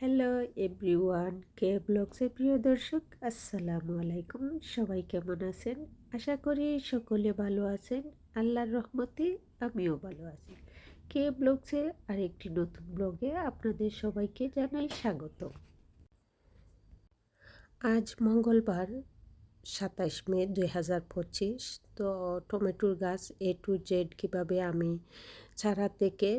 Hello everyone কে ব্লগসের প্রিয় দর্শক, আসসালামু আলাইকুম। সবাই কেমন আছেন? আশা করি সকলে ভালো আছেন। আল্লাহর রহমতে আমিও ভালো আছি। কে ব্লগসের আরেকটি নতুন ব্লগে আপনাদের সবাইকে জানাই স্বাগত। আজ মঙ্গলবার, সাতাশ মে দুই হাজার পঁচিশ। তো টমেটোর গাছ এ টু জেড কীভাবে আমি ছাড়া থেকে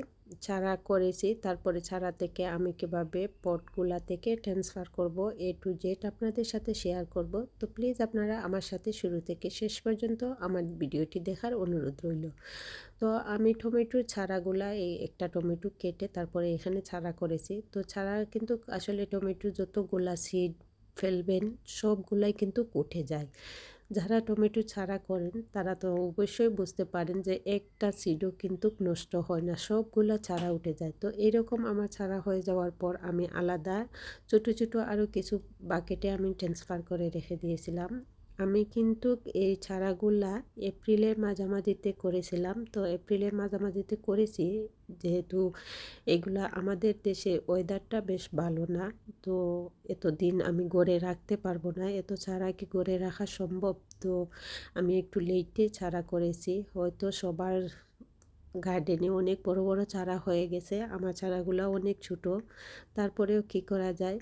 চারা করেছি। তারপরে ছাড়া থেকে আমি কীভাবে পটগুলা থেকে ট্রান্সফার করব এ টু জেড আপনাদের সাথে শেয়ার করব। তো প্লিজ আপনারা আমার সাথে শুরু থেকে শেষ পর্যন্ত আমার ভিডিওটি দেখার অনুরোধ রইল। তো আমি টমেটোর ছাড়াগুলা এই একটা টমেটো কেটে তারপরে এখানে ছাড়া করেছি। তো ছাড়া কিন্তু আসলে টমেটোর যতগুলা সিড ফেলবেন, সবগুলাই কিন্তু উঠে যায়। যারা টমেটো ছাড়া করেন, তারা তো অবশ্যই বুঝতে পারেন যে একটা সিডও কিন্তু নষ্ট হয় না, সবগুলো ছাড়া উঠে যায়। তো এরকম আমার ছাড়া হয়ে যাওয়ার পর আমি আলাদা, ছোট ছোট আরও কিছু বাকেটে আমি ট্রান্সফার করে রেখে দিয়েছিলাম। আমি কিন্তু এই চারাগুলা এপ্রিলের মাঝামাঝিতে করেছিলাম। তো এপ্রিলের মাঝামাঝিতে করেছি, যেহেতু এগুলা আমাদের দেশে ওয়েদারটা বেশ ভালো না। তো এত দিন আমি গড়ে রাখতে পারব না, এত ছাড়া কি গড়ে রাখা সম্ভব? তো আমি একটু লেটে ছাড়া করেছি। হয়তো সবার গার্ডেনে অনেক বড় বড় চারা হয়ে গেছে, আমার চারাগুলো অনেক ছোট। তারপরেও কি করা যায়?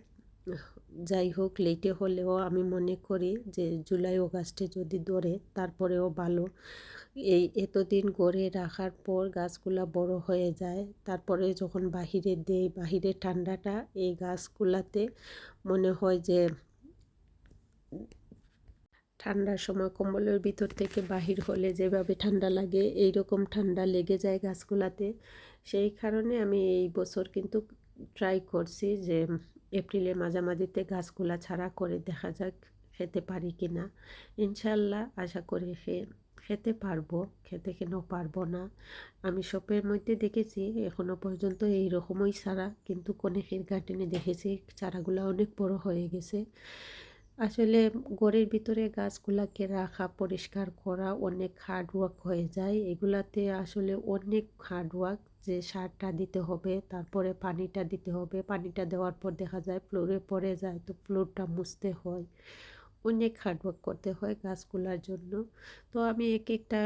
যাই হোক লেটে হলেও আমি মনে করি যে জুলাই অগাস্টে যদি ধরে, তারপরেও ভালো। এই এতদিন গড়ে রাখার পর গাছগুলা বড় হয়ে যায়। তারপরে যখন বাহিরে দেই, বাহিরে ঠান্ডাটা, এই গাছগুলাতে মনে হয় যে ঠান্ডার সময় কম্বলের ভিতর থেকে বাহির হলে যেভাবে ঠান্ডা লাগে এই রকম ঠান্ডা লেগে যায় গাছগুলাতে। সেই কারণে আমি এই বছর কিন্তু ট্রাই করছি যে এপ্রিলের মাঝামাঝিতে গাছগুলা ছাড়া করে দেখা যাক খেতে পারি কি না ইনশাল্লাহ আশা করি খেতে পারব, খেতে কেন পারব না। আমি শপের মধ্যে দেখেছি এখনও পর্যন্ত এই রকমই ছাড়া কিন্তু কনেকের গার্ডেনে দেখেছি চারাগুলো অনেক বড় হয়ে গেছে। আসলে ঘরের ভিতরে গাছগুলাকে রাখা, পরিষ্কার করা, অনেক হার্ড ওয়ার্ক হয়ে যায়। এগুলাতে আসলে অনেক হার্ড ওয়ার্ক যে সারটা দিতে হবে, তারপরে পানিটা দিতে হবে। পানিটা দেওয়ার পর দেখা যায় ফ্লোরে পড়ে যায় তো ফ্লোরটা মুছতে হয়। অনেক হার্ডওয়ার্ক করতে হয় গাছগুলার জন্য। তো আমি এক একটা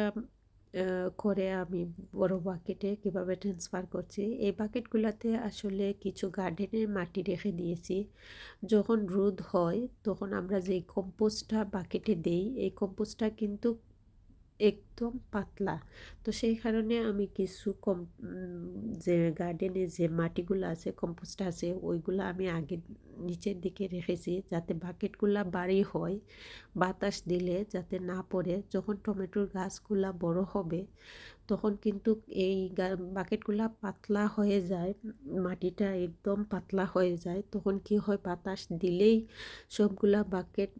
করে আমি বড় বাকেটে কীভাবে ট্রান্সফার করছি, এই বাকেটগুলোতে আসলে কিছু গার্ডেনের মাটি রেখে দিয়েছি। যখন রোদ হয়, তখন আমরা যে কম্পোস্টটা বাকেটে দেই, এই কম্পোস্টটা কিন্তু একদম পাতলা। তো সেই কারণে আমি কিছু কম যে গার্ডেনে যে মাটিগুলো আছে কম্পোস্ট আছে, ওইগুলো আমি আগে নিচের দিকে রেখেছি যাতে বাকেটগুলা বাড়ি হয়, বাতাস দিলে যাতে না পড়ে। যখন টমেটোর গাছগুলা বড় হবে, তখন কিন্তু এই বাকেটগুলা পাতলা হয়ে যায়, মাটিটা একদম পাতলা হয়ে যায়। তখন কি হয়, বাতাস দিলেই সবগুলা বাকেট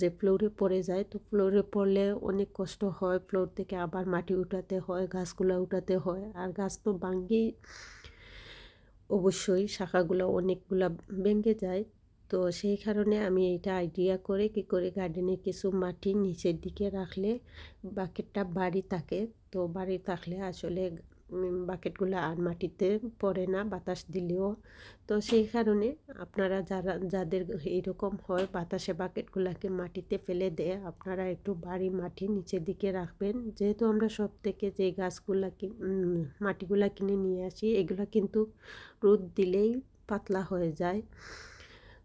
যে ফ্লোরে পড়ে যায়, তো ফ্লোরে পড়লে অনেক কষ্ট হয়। ফ্লোর থেকে আবার মাটি উঠাতে হয়, গাছগুলো উঠাতে হয়। আর গাছ তো ভাঙ্গেই অবশ্যই শাখাগুলো অনেকগুলো ভেঙে যায়। তো সেই কারণে আমি এটা আইডিয়া করে কি করে গার্ডেনে কিছু মাটি নিচের দিকে রাখলে বাকেটটা বাড়ি থাকে। তো বাড়ি থাকলে আসলে বাকেটগুলো আর মাটিতে পড়ে না, বাতাস দিলেও। তো সেই কারণে আপনারা যারা, যাদের এইরকম হয়, বাতাসে বাকেটগুলোকে মাটিতে ফেলে দেয় আপনারা একটু বাড়ি মাটি নিচের দিকে রাখবেন। যেহেতু আমরা সব থেকে যে গাছগুলা মাটিগুলা কিনে নিয়ে আসি, এগুলো কিন্তু রোদ দিলেই পাতলা হয়ে যায়।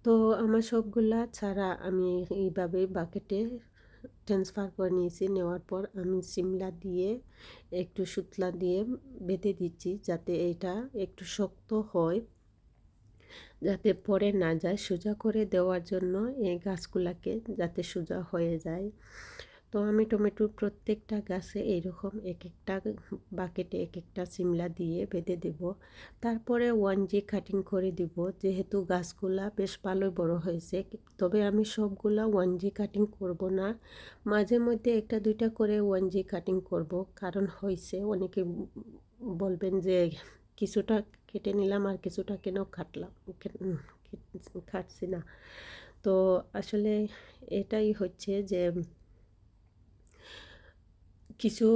তো আমার সবগুলা ছাড়া আমি এইভাবে বাকেটে ট্রান্সফার করে নিয়েছি। নেওয়ার পর আমি সিমলা দিয়ে একটু সুতলা দিয়ে বেঁধে দিচ্ছি যাতে এটা একটু শক্ত হয়, যাতে পরে না যায়। সোজা করে দেওয়ার জন্য এই গাছগুলাকে যাতে সোজা হয়ে যায়। তো আমি টমেটোর প্রত্যেকটা গাছে এইরকম এক একটা বাকেটে এক একটা সিমলা দিয়ে বেঁধে দেব। তারপরে ওয়ান জি কাটিং করে দিব। যেহেতু গাছগুলা বেশ ভালোই বড় হয়েছে, তবে আমি সবগুলা ওয়ান জি কাটিং করব না। মাঝে মধ্যে একটা দুইটা করে ওয়ান জি কাটিং করব, কারণ হয়েছে অনেকে বলবেন যে কিছুটা কেটে নিলাম আর কিছুটা কেন কাটলাম কাটছি না। তো আসলে এটাই হচ্ছে যে কিছু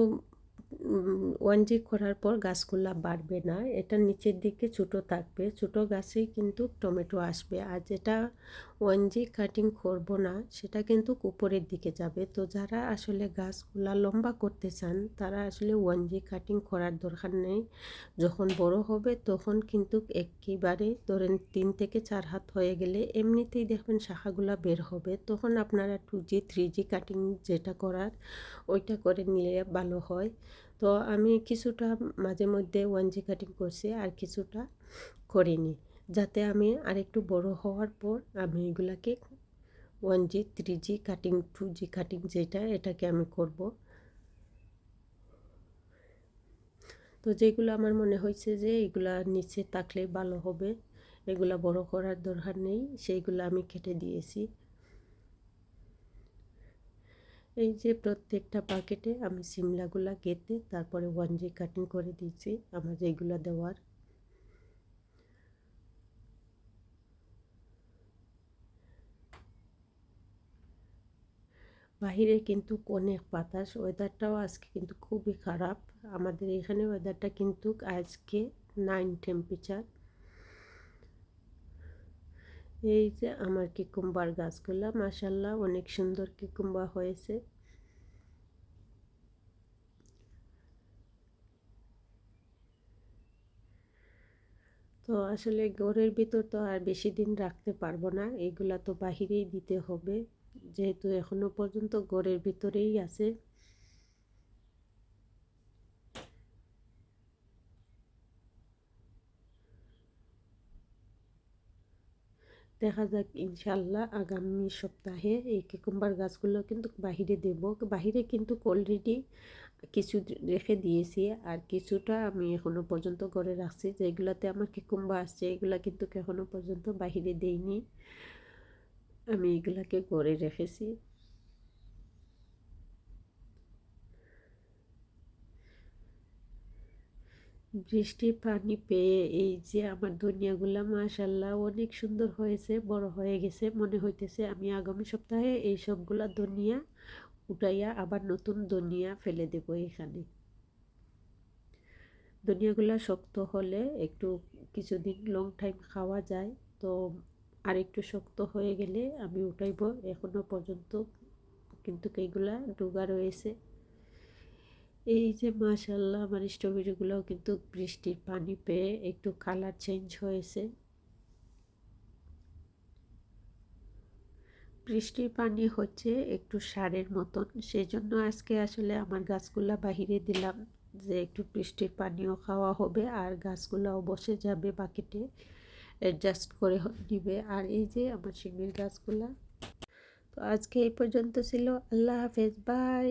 ওয়ান জি করার পর গাছগুলা বাড়বে না। এটা নিচের দিকে ছোটো থাকবে। ছোটো গাছেই কিন্তু টমেটো আসবে। আর যেটা ওয়ান জি কাটিং করব না, সেটা কিন্তু উপরের দিকে যাবে। তো যারা আসলে গাছগুলা লম্বা করতে চান, তারা আসলে ওয়ান জি কাটিং করার দরকার নেই। যখন বড় হবে তখন কিন্তু একেবারে ধরেন তিন থেকে চার হাত হয়ে গেলে এমনিতেই দেখবেন শাখাগুলা বের হবে। তখন আপনারা two G three G cutting যেটা করার, ওইটা করে নিলে ভালো হয়। তো আমি কিছুটা মাঝে মধ্যে ওয়ান জি কাটিং করছি আর কিছুটা করিনি। যাতে আমি আরেকটু বড় হওয়ার পর আমি এগুলাকে one G three G cutting two G cutting যেটা এটাকে আমি করব। তো যেগুলো আমার মনে হয়েছে যে এগুলা নিচে থাকলে ভালো হবে, এগুলা বড় করার দরকার নেই, সেইগুলো আমি কেটে দিয়েছি। এই যে প্রত্যেকটা প্যাকেটে আমি সিমলাগুলা কেটে তারপরে ওয়ান জি কাটিং করে দিয়েছি, আমার যেগুলো দেওয়ার। বাহিরে কিন্তু অনেক বাতাস ওয়েদারটাও আজকে কিন্তু খুবই খারাপ। আমাদের এখানে ওয়েদারটা কিন্তু আজকে নাইন টেম্পারেচার এই যে আমার কিকুম্বার গাছগুলা মাসাল্লাহ অনেক সুন্দর কিকুম্বা হয়েছে। তো আসলে ঘরের ভিতর তো আর বেশি দিন রাখতে পারব না, এগুলা তো বাহিরেই দিতে হবে। যেহেতু এখনও পর্যন্ত ঘরের ভিতরেই আছে। দেখা যাক ইনশাল্লাহ আগামী সপ্তাহে এই কেকুম্বার গাছগুলো কিন্তু বাহিরে দেব। বাহিরে কিন্তু অলরেডি কিছু রেখে দিয়েছি আর কিছুটা আমি এখনও পর্যন্ত করে রাখছি। যেগুলাতে আমার কিকুম্বা আসছে, এগুলা কিন্তু এখনও পর্যন্ত বাহিরে দেইনি। আমি এগুলাকে করে রেখেছি। বৃষ্টির পানি পেয়ে এই যে আমার দুনিয়াগুলা মাশাল্লাহ অনেক সুন্দর হয়েছে, বড় হয়ে গেছে, মনে হইতেছে আমি আগামী সপ্তাহে এই সবগুলা দুনিয়া উঠাইয়া আবার নতুন দুনিয়া ফেলে দেব এখানে। দুনিয়াগুলা শক্ত হলে একটু কিছুদিন লং টাইম খাওয়া যায়, তো আর একটু শক্ত হয়ে গেলে আমি উঠাইব। এখনও পর্যন্ত কিন্তু এইগুলা ডুগা রয়েছে। এই যে মাশাল্লাহ আমার স্ট্রবেরিগুলোও কিন্তু বৃষ্টির পানি পেয়ে একটু কালার চেঞ্জ হয়েছে। বৃষ্টির পানি হচ্ছে একটু সারের মতন। সেই জন্য আজকে আসলে আমার গাছগুলা বাহিরে দিলাম যে একটু বৃষ্টির পানিও খাওয়া হবে আর গাছগুলাও বসে যাবে বাকেটে। অ্যাডজাস্ট করে নিবে। আর এই যে আমার শিমের গাছগুলা। তো আজকে এই পর্যন্ত ছিল। আল্লাহ হাফেজ। বাই।